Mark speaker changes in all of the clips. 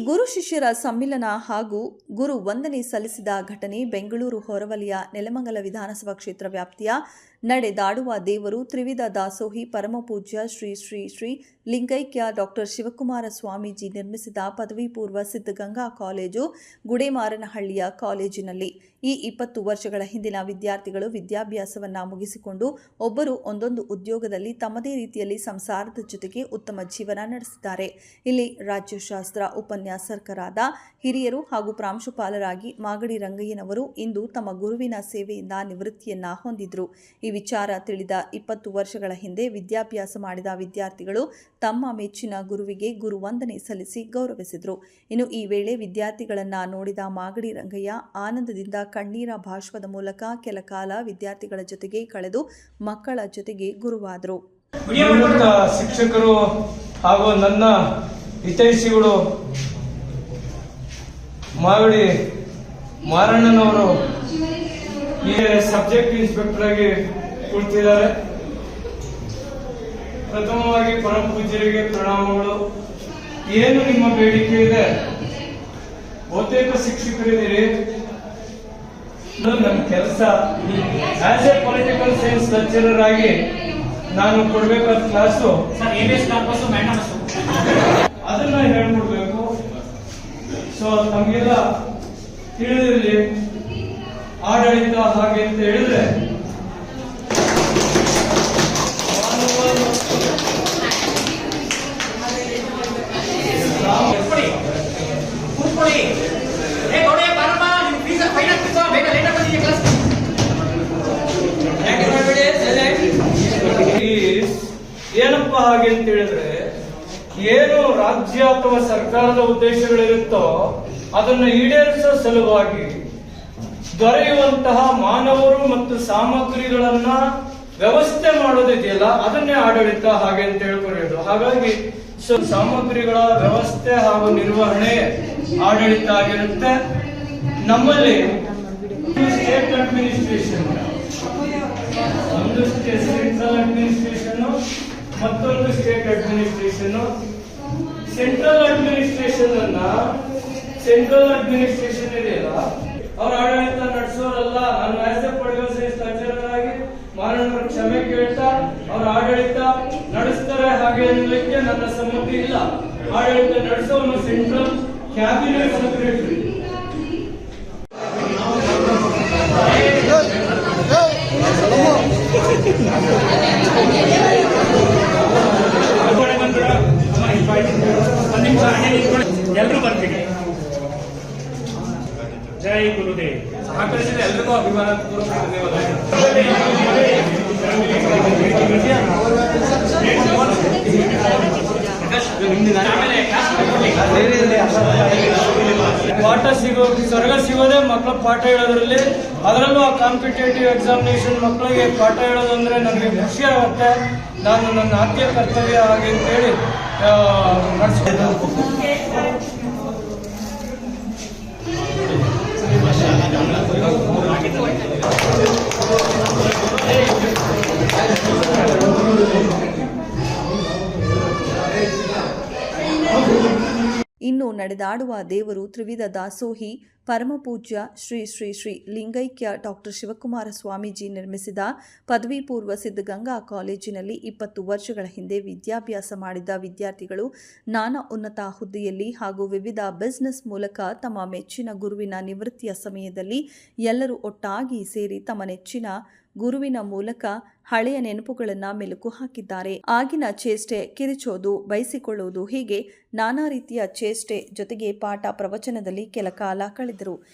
Speaker 1: ಗುರು ಶಿಷ್ಯರ ಸಮ್ಮಿಲನ ಹಾಗೂ ಗುರು ವಂದನೆ ಸಲ್ಲಿಸಿದ ಘಟನೆ ಬೆಂಗಳೂರು ಹೊರವಲಯ ನೆಲಮಂಗಲ ವಿಧಾನಸಭಾ ಕ್ಷೇತ್ರ ವ್ಯಾಪ್ತಿಯ ನಡೆದಾಡುವ ದೇವರು ತ್ರಿವಿಧ ದಾಸೋಹಿ ಪರಮಪೂಜ್ಯ ಶ್ರೀ ಶ್ರೀ ಶ್ರೀ ಲಿಂಗೈಕ್ಯ ಡಾಕ್ಟರ್ ಶಿವಕುಮಾರ ಸ್ವಾಮೀಜಿ ನಿರ್ಮಿಸಿದ ಪದವಿ ಪೂರ್ವ ಸಿದ್ಧಗಂಗಾ ಕಾಲೇಜು ಗುಡೇಮಾರನಹಳ್ಳಿಯ ಕಾಲೇಜಿನಲ್ಲಿ. ಈ ಇಪ್ಪತ್ತು ವರ್ಷಗಳ ಹಿಂದಿನ ವಿದ್ಯಾರ್ಥಿಗಳು ವಿದ್ಯಾಭ್ಯಾಸವನ್ನು ಮುಗಿಸಿಕೊಂಡು ಒಬ್ಬರು ಒಂದೊಂದು ಉದ್ಯೋಗದಲ್ಲಿ ತಮ್ಮದೇ ರೀತಿಯಲ್ಲಿ ಸಂಸಾರದ ಜೊತೆಗೆ ಉತ್ತಮ ಜೀವನ ನಡೆಸಿದ್ದಾರೆ. ಇಲ್ಲಿ ರಾಜ್ಯಶಾಸ್ತ್ರ ಉಪನ್ಯಾಸಕರಾದ ಹಿರಿಯರು ಹಾಗೂ ಪ್ರಾಂಶುಪಾಲರಾಗಿ ಮಾಗಡಿ ರಂಗಯ್ಯನವರು ಇಂದು ತಮ್ಮ ಗುರುವಿನ ಸೇವೆಯಿಂದ ನಿವೃತ್ತಿಯನ್ನ ಹೊಂದಿದ್ರು. ವಿಚಾರ ತಿಳಿದ ಇಪ್ಪತ್ತು ವರ್ಷಗಳ ಹಿಂದೆ ವಿದ್ಯಾಭ್ಯಾಸ ಮಾಡಿದ ವಿದ್ಯಾರ್ಥಿಗಳು ತಮ್ಮ ಮೆಚ್ಚಿನ ಗುರುವಿಗೆ ಗುರುವಂದನೆ ಸಲ್ಲಿಸಿ ಗೌರವಿಸಿದರು. ಇನ್ನು ಈ ವೇಳೆ ವಿದ್ಯಾರ್ಥಿಗಳನ್ನು ನೋಡಿದ ಮಾಗಡಿ ರಂಗಯ್ಯ ಆನಂದದಿಂದ ಕಣ್ಣೀರ ಭಾಷ್ಪದ ಮೂಲಕ ಕೆಲ ಕಾಲ ವಿದ್ಯಾರ್ಥಿಗಳ ಜೊತೆಗೆ ಕಳೆದು ಮಕ್ಕಳ ಜೊತೆಗೆ ಗುರುವಾದರು.
Speaker 2: ಶಿಕ್ಷಕರು ಹಾಗೂ ನನ್ನ ಹಿತೈಷಿಗಳು ಮಾಗಡಿ ಮಾರಣ್ಣನವರು ಈ ಸಬ್ಜೆಕ್ಟ್ ಇನ್ಸ್ಪೆಕ್ಟರ್ ಆಗಿ ಕುಳಿತಿದ್ದಾರೆ ಪ್ರಥಮವಾಗಿ ಪರಮ ಪೂಜ್ಯರಿಗೆ ಪ್ರಣಾಮಗಳು. ಏನು ನಿಮ್ಮ ಬೇಡಿಕೆ ಇದೆ? ಬಹುತೇಕ ಶಿಕ್ಷಕರಿದ್ದೀರಿ. ನನ್ನ ಕೆಲಸ as a political science lecturer ಆಗಿ ನಾನು ಕೊಡ್ಬೇಕಾದ ಕ್ಲಾಸು ಅದನ್ನ ಹೇಳ್ಬಿಡ್ಬೇಕು ಸೊ ನಮಗೆಲ್ಲ ತಿಳಿದಿರಲಿ. ಆಡಳಿತ ಹಾಗೆ ಅಂತ ಹೇಳಿದ್ರೆ ಏನಪ್ಪ ಹಾಗೆ ಅಂತ ಹೇಳಿದ್ರೆ, ಏನು ರಾಜ್ಯ ಅಥವಾ ಸರ್ಕಾರದ ಉದ್ದೇಶಗಳಿರುತ್ತೋ ಅದನ್ನು ಈಡೇರಿಸೋ ಸಲುವಾಗಿ ದೊರೆಯುವಂತಹ ಮಾನವರು ಮತ್ತು ಸಾಮಗ್ರಿಗಳನ್ನ ವ್ಯವಸ್ಥೆ ಮಾಡೋದಿದೆಯಲ್ಲ ಅದನ್ನೇ ಆಡಳಿತ ಹಾಗೆ ಅಂತ ಹೇಳ್ಕೊಂಡಿದ್ರು ಹಾಗಾಗಿ ಸಾಮಗ್ರಿಗಳ ವ್ಯವಸ್ಥೆ ಹಾಗೂ ನಿರ್ವಹಣೆ ಆಡಳಿತ ಆಗಿರುತ್ತೆ. ನಮ್ಮಲ್ಲಿ ಸ್ಟೇಟ್ ಅಡ್ಮಿನಿಸ್ಟ್ರೇಷನ್ ಒಂದು ಅಡ್ಮಿನಿಸ್ಟ್ರೇಷನ್ ಮತ್ತೊಂದು ಸ್ಟೇಟ್ ಅಡ್ಮಿನಿಸ್ಟ್ರೇಷನ್ ಸೆಂಟ್ರಲ್ ಅಡ್ಮಿನಿಸ್ಟ್ರೇಷನ್ ಅನ್ನ ಸೆಂಟ್ರಲ್ ಅಡ್ಮಿನಿಸ್ಟ್ರೇಷನ್ ಇದೆಯಲ್ಲ ಅವ್ರ ಆಡಳಿತ ನಡೆಸೋರಲ್ಲ ನಾನು ಆಸ್ ಎ ಪೊಲಿಟಿಕಲ್ ಕ್ಷಮೆ ಕೇಳ್ತಾ ಅವ್ರ ಆಡಳಿತ ನಡೆಸ್ತಾರೆ ಹಾಗೆ ಅನ್ನಲಿಕ್ಕೆ ನನ್ನ ಸಮ್ಮತಿ ಇಲ್ಲ ಆಡಳಿತ ನಡೆಸೋನು ಸೆಂಟ್ರಲ್ ಕ್ಯಾಬಿನೆಟ್ ಸೆಕ್ರೆಟರಿ ಪಾಠ ಸಿಗೋ ಸ್ವರ್ಗ ಸಿಗೋದೇ ಮಕ್ಕಳ ಪಾಠ ಹೇಳೋದ್ರಲ್ಲಿ. ಅದರಲ್ಲೂ ಆ ಕಾಂಪಿಟೇಟಿವ್ ಎಕ್ಸಾಮಿನೇಷನ್ ಮಕ್ಕಳಿಗೆ ಪಾಠ ಹೇಳೋದಂದ್ರೆ ನನಗೆ ಖುಷಿ ಆಗುತ್ತೆ. ನಾನು ನನ್ನ ಆದ್ಯ ಕರ್ತವ್ಯ ಹಾಗೆ ಅಂತೇಳಿ ನಡೆಸ್ಕೊಂಡು
Speaker 1: ನಡೆದಾಡುವ ದೇವರು ತ್ರಿವಿಧ ದಾಸೋಹಿ, ಪರಮಪೂಜ್ಯ ಶ್ರೀ ಶ್ರೀ ಶ್ರೀ ಲಿಂಗೈಕ್ಯ ಡಾಕ್ಟರ್ ಶಿವಕುಮಾರ ಸ್ವಾಮೀಜಿ ನಿರ್ಮಿಸಿದ ಪದವಿ ಪೂರ್ವ ಸಿದ್ಧಗಂಗಾ ಕಾಲೇಜಿನಲ್ಲಿ ಇಪ್ಪತ್ತು ವರ್ಷಗಳ ಹಿಂದೆ ವಿದ್ಯಾಭ್ಯಾಸ ಮಾಡಿದ ವಿದ್ಯಾರ್ಥಿಗಳು ನಾನಾ ಉನ್ನತ ಹುದ್ದೆಯಲ್ಲಿ ಹಾಗೂ ವಿವಿಧ ಬಿಸ್ನೆಸ್ ಮೂಲಕ ತಮ್ಮ ಮೆಚ್ಚಿನ ಗುರುವಿನ ನಿವೃತ್ತಿಯ ಸಮಯದಲ್ಲಿ ಎಲ್ಲರೂ ಒಟ್ಟಾಗಿ ಸೇರಿ ತಮ್ಮ ನೆಚ್ಚಿನ ಗುರುವಿನ ಮೂಲಕ ಹಳೆಯ ನೆನಪುಗಳನ್ನ ಮೆಲುಕು ಹಾಕಿದ್ದಾರೆ. ಆಗಿನ ಚೇಷ್ಟೆ ಕಿರಿಚೋದು ಬಯಸಿಕೊಳ್ಳುವುದು ಹೀಗೆ ನಾನಾ ರೀತಿಯ ಚೇಷ್ಟೆ ಜೊತೆಗೆ ಪಾಠ ಪ್ರವಚನದಲ್ಲಿ ಕೆಲ ಕಾಲ ಕಳೆದರು.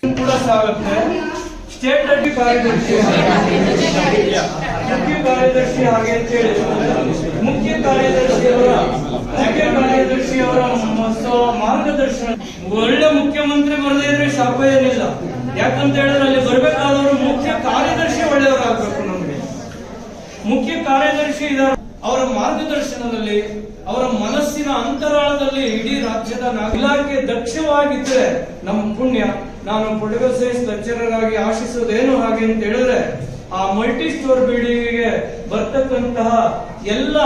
Speaker 2: ಮುಖ್ಯ ಕಾರ್ಯದರ್ಶಿ ಸ- ಮಾರ್ಗದರ್ಶನ. ಒಳ್ಳೆ ಮುಖ್ಯಮಂತ್ರಿ ಬರದೇ ಇದ್ರೆ ಶಾಪ ಏನಿಲ್ಲ. ಯಾಕಂತ ಹೇಳಿದ್ರೆ ಅಲ್ಲಿ ಬರ್ಬೇಕಾದವರು ಮುಖ್ಯ ಕಾರ್ಯದರ್ಶಿ ಒಳ್ಳೆಯವರಾಗಬೇಕು. ಮುಖ್ಯ ಕಾರ್ಯದರ್ಶಿ ಇದ್ದಾರೆ. ಅವರ ಮಾರ್ಗದರ್ಶನದಲ್ಲಿ, ಅವರ ಮನಸ್ಸಿನ ಅಂತರಾಳದಲ್ಲಿ ಇಡೀ ರಾಜ್ಯದ ಇಲಾಖೆ ದಕ್ಷವಾಗಿದ್ರೆ ನಮ್ಮ ಪುಣ್ಯ. ನಾನು ಪೊಲಿಟಿಕಲ್ ಸೈನ್ಸ್ ಲೆಕ್ಚರರ್ ಆಶಿಸೋದೇನು ಹಾಗೆ ಅಂತ ಹೇಳಿದ್ರೆ, ಆ ಮಲ್ಟಿ ಸ್ಟೋರ್ ಬಿಲ್ಡಿಂಗ್ಗೆ ಬರ್ತಕ್ಕಂತಹ ಎಲ್ಲ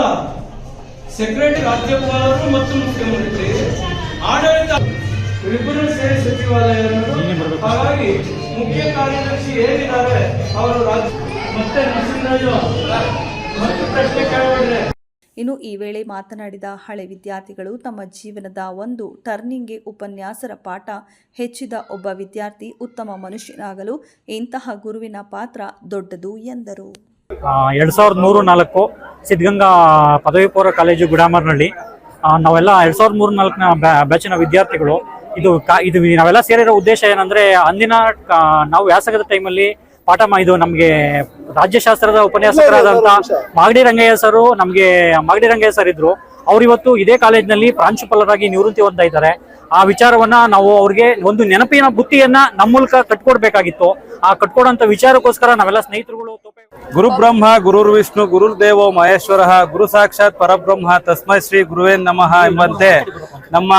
Speaker 2: ಸೆಕ್ರೆಟರಿ ರಾಜ್ಯಪಾಲರು ಮತ್ತು ಮುಖ್ಯಮಂತ್ರಿ, ಆಡಳಿತ ವಿಪುಲ ಸೇವೆ ಸಚಿವಾಲಯ ಹಾಗಾಗಿ ಮುಖ್ಯ ಕಾರ್ಯದರ್ಶಿ ಏನಿದ್ದಾರೆ ಅವರು ರಾಜ್ಯ
Speaker 1: ಇನ್ನು ಈ ವೇಳೆ ಮಾತನಾಡಿದ ಹಳೆ ವಿದ್ಯಾರ್ಥಿಗಳು ತಮ್ಮ ಜೀವನದ ಒಂದು ಟರ್ನಿಂಗ್ಗೆ ಉಪನ್ಯಾಸರ ಪಾಠ ಹೆಚ್ಚಿದ ಒಬ್ಬ ವಿದ್ಯಾರ್ಥಿ ಉತ್ತಮ ಮನುಷ್ಯನಾಗಲು ಇಂತಹ ಗುರುವಿನ ಪಾತ್ರ ದೊಡ್ಡದು ಎಂದರು.
Speaker 3: ಎರಡು ಸಾವಿರದ ಮೂರು ನಾಲ್ಕು ಸಿದ್ಧಗಂಗಾ ಪದವಿ ಪೂರ್ವ ಕಾಲೇಜು ಗುಡಾಮರ್ನಹಳ್ಳಿ ನಾವೆಲ್ಲ ಎರಡ್ ಸಾವಿರದ ಮೂರು ನಾಲ್ಕನ ಬ್ಯಾಚಿನ ವಿದ್ಯಾರ್ಥಿಗಳು. ಇದು ಕಾ- ಇದು ನಾವೆಲ್ಲ ಸೇರಿರೋ ಉದ್ದೇಶ ಏನಂದ್ರೆ ಅಂದಿನ ನಾವು ವ್ಯಾಸಗದ ಟೈಮಲ್ಲಿ ಪಾಠ ಇದು ನಮಗೆ ರಾಜ್ಯಶಾಸ್ತ್ರದ ಉಪನ್ಯಾಸಕರಾದಂತ ಮಾಗಡಿ ರಂಗಯ್ಯ ಸರ್ ನಮಗೆ ಮಾಗಡಿ ರಂಗಯ್ಯ ಸರ್ ಇದ್ರು. ಅವ್ರು ಇವತ್ತು ಇದೇ ಕಾಲೇಜಿನಲ್ಲಿ ಪ್ರಾಂಶುಪಾಲರಾಗಿ ನಿವೃತ್ತಿ ಹೊಂದ್ತಾ ಇದ್ದಾರೆ. ಆ ವಿಚಾರವನ್ನ ನಾವು ಅವ್ರಿಗೆ ಒಂದು ನೆನಪಿನ ಬುತ್ತಿಯನ್ನ ನಮ್ಮ ಮೂಲಕ ಕಟ್ಕೊಡ್ಬೇಕಾಗಿತ್ತು. ಆ ಕಟ್ಕೊಡೋಂತ ವಿಚಾರಕ್ಕೋಸ್ಕರ ನಾವೆಲ್ಲ ಸ್ನೇಹಿತರುಗಳು
Speaker 4: ಗುರು ಬ್ರಹ್ಮ ಗುರುರ್ ವಿಷ್ಣು ಗುರುರ್ದೇವೋ ಮಹೇಶ್ವರ, ಗುರು ಸಾಕ್ಷಾತ್ ಪರಬ್ರಹ್ಮ, ತಸ್ಮೈ ಶ್ರೀ ಗುರುವೇ ನಮಃ ಎಂಬಂತೆ ನಮ್ಮ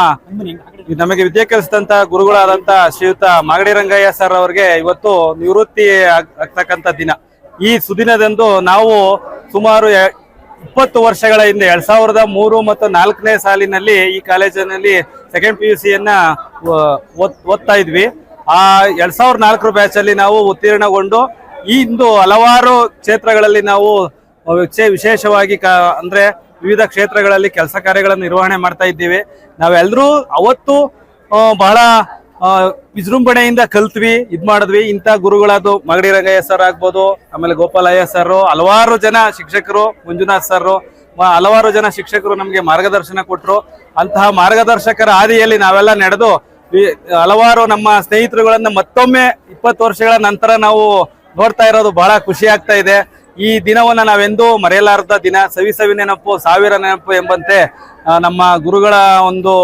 Speaker 4: ನಮಗೆ ವಿದ್ಯೆ ಕಲಿಸಿದಂತ ಗುರುಗಳಾದಂತ ಶ್ರೀಯುತ ಮಾಗಡಿ ರಂಗಯ್ಯ ಸರ್ ಅವರಿಗೆ ಇವತ್ತು ನಿವೃತ್ತಿ ಆಗ್- ಆಗ್ತಕ್ಕಂತ ದಿನ. ಈ ಸುದಿನದಂದು ನಾವು ಸುಮಾರು ಇಪ್ಪತ್ತು ವರ್ಷಗಳ ಹಿಂದೆ, ಎರಡ್ ಸಾವಿರದ ಮೂರು ಮತ್ತು ನಾಲ್ಕನೇ ಸಾಲಿನಲ್ಲಿ ಈ ಕಾಲೇಜಿನಲ್ಲಿ ಸೆಕೆಂಡ್ ಪಿ ಯು ಸಿಯನ್ನ ಓದ್ತಾ ಇದ್ವಿ. ಆ ಎರಡ್ ಸಾವಿರದ ನಾಲ್ಕರ ಬ್ಯಾಚ್ ಅಲ್ಲಿ ನಾವು ಉತ್ತೀರ್ಣಗೊಂಡು, ಈ ಇಂದು ಹಲವಾರು ಕ್ಷೇತ್ರಗಳಲ್ಲಿ ನಾವು ವಿಶೇ- ವಿಶೇಷವಾಗಿ ಕ, ಅಂದ್ರೆ ವಿವಿಧ ಕ್ಷೇತ್ರಗಳಲ್ಲಿ ಕೆಲಸ ಕಾರ್ಯಗಳನ್ನು ನಿರ್ವಹಣೆ ಮಾಡ್ತಾ ಇದ್ದೀವಿ. ನಾವೆಲ್ಲರೂ ಅವತ್ತು ಬಹಳ ವಿಜೃಂಭಣೆಯಿಂದ ಕಲ್ತ್ವಿ, ಇದ್ ಮಾಡಿದ್ವಿ. ಇಂಥ ಗುರುಗಳಾದ ಮಗಡಿ ರಂಗಯ್ಯ ಸರ್ ಆಗ್ಬೋದು, ಆಮೇಲೆ ಗೋಪಾಲಯ್ಯ ಸರ್ ಹಲವಾರು ಜನ ಶಿಕ್ಷಕರು, ಮಂಜುನಾಥ್ ಸರ್ ಹಲವಾರು ಜನ ಶಿಕ್ಷಕರು ನಮಗೆ ಮಾರ್ಗದರ್ಶನ ಕೊಟ್ಟರು ಅಂತಹ ಮಾರ್ಗದರ್ಶಕರ ಹಾದಿಯಲ್ಲಿ ನಾವೆಲ್ಲ ನಡೆದು ಹಲವಾರು ನಮ್ಮ ಸ್ನೇಹಿತರುಗಳನ್ನ ಮತ್ತೊಮ್ಮೆ ಇಪ್ಪತ್ತು ವರ್ಷಗಳ ನಂತರ ನಾವು ನೋಡ್ತಾ ಇರೋದು ಬಹಳ ಖುಷಿ ಆಗ್ತಾ ಇದೆ. ಈ ದಿನವನ್ನ ನಾವೆಂದೂ ಮರೆಯಲಾರದ ದಿನ. ಸವಿ ಸವಿ ನೆನಪು, ಸಾವಿರ ನೆನಪು ಎಂಬಂತೆ ನಮ್ಮ ಗುರುಗಳ ಒಂದು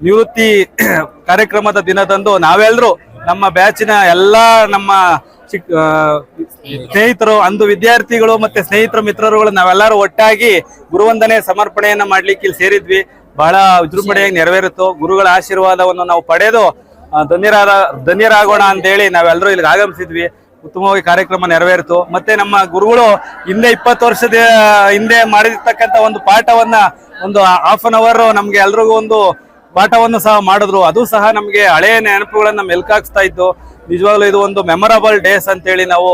Speaker 4: ನಿವೃತ್ತಿ ಕಾರ್ಯಕ್ರಮದ ದಿನದಂದು ನಾವೆಲ್ಲರೂ ನಮ್ಮ ಬ್ಯಾಚಿನ ಎಲ್ಲ ನಮ್ಮ ಸ್ನೇಹಿತರು, ಅಂದು ವಿದ್ಯಾರ್ಥಿಗಳು ಮತ್ತೆ ಸ್ನೇಹಿತರು ಮಿತ್ರರುಗಳು ನಾವೆಲ್ಲರೂ ಒಟ್ಟಾಗಿ ಗುರುವಂದನೆ ಸಮರ್ಪಣೆಯನ್ನ ಮಾಡ್ಲಿಕ್ಕೆ ಇಲ್ಲಿ ಸೇರಿದ್ವಿ. ಬಹಳ ವಿಜೃಂಭಣೆಯಾಗಿ ನೆರವೇರಿತು. ಗುರುಗಳ ಆಶೀರ್ವಾದವನ್ನು ನಾವು ಪಡೆದು ಧನ್ಯರ ಧನ್ಯರಾದ, ಧನ್ಯರಾಗೋಣ ಅಂತೇಳಿ ನಾವೆಲ್ಲರೂ ಇಲ್ಲಿಗೆ ಆಗಮಿಸಿದ್ವಿ. ಉತ್ತಮವಾಗಿ ಕಾರ್ಯಕ್ರಮ ನೆರವೇರಿತು. ಮತ್ತೆ ನಮ್ಮ ಗುರುಗಳು ಹಿಂದೆ ಇಪ್ಪತ್ತು ವರ್ಷದ, ಹಿಂದೆ ಮಾಡಿರ್ತಕ್ಕಂಥ ಒಂದು ಪಾಠವನ್ನ ಒಂದು ಹಾಫ್ ಅನ್ ಅವರ್ ನಮ್ಗೆ ಎಲ್ರಿಗೂ ಒಂದು ಪಾಠವನ್ನು ಸಹ ಮಾಡಿದ್ರು. ಅದು ಸಹ ನಮಗೆ ಹಳೆಯ ನೆನಪುಗಳನ್ನ ಮೆಲ್ಕಾಕ್ಸ್ತಾ ಇತ್ತು. ನಿಜವಾಗ್ಲೂ ಇದು ಒಂದು ಮೆಮೊರಬಲ್ ಡೇಸ್ ಅಂತೇಳಿ ನಾವು,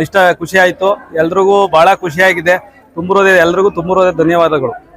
Speaker 4: ಇಷ್ಟ ಖುಷಿ ಆಯ್ತು. ಎಲ್ರಿಗೂ ಬಹಳ ಖುಷಿಯಾಗಿದೆ. ತುಂಬಿರೋದೇ, ಎಲ್ರಿಗೂ ತುಂಬಿರೋದೇ ಧನ್ಯವಾದಗಳು.